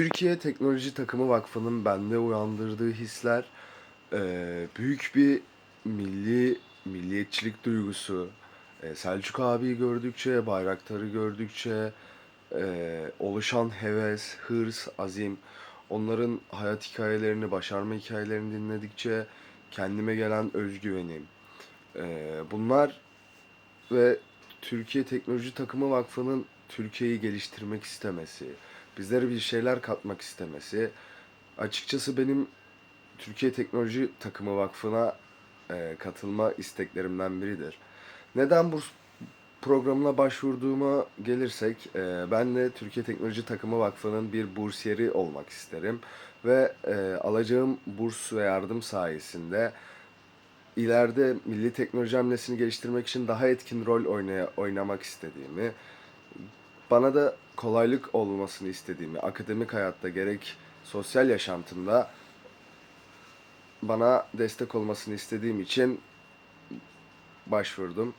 Türkiye Teknoloji Takımı Vakfı'nın bende uyandırdığı hisler eee, büyük bir milli milliyetçilik duygusu. Eee, Selçuk abiyi gördükçe, bayraktarı gördükçe eee, oluşan heves, hırs, azim, onların hayat hikayelerini, başarma hikayelerini dinledikçe kendime gelen özgüvenim. Eee, bunlar ve Türkiye Teknoloji Takımı Vakfı'nın Türkiye'yi geliştirmek istemesi, bizlere bir şeyler katmak istemesi, açıkçası benim Türkiye Teknoloji Takımı Vakfı'na eee, katılma isteklerimden biridir. Neden burs programına başvurduğuma gelirsek, eee, ben de Türkiye Teknoloji Takımı Vakfı'nın bir bursiyeri olmak isterim ve eee, alacağım burs ve yardım sayesinde ileride milli teknoloji hamlesini geliştirmek için daha etkin rol oynaya, oynamak istediğimi, bana da kolaylık olmasını istediğimi, akademik hayatta gerek sosyal yaşantımda bana destek olmasını istediğim için başvurdum.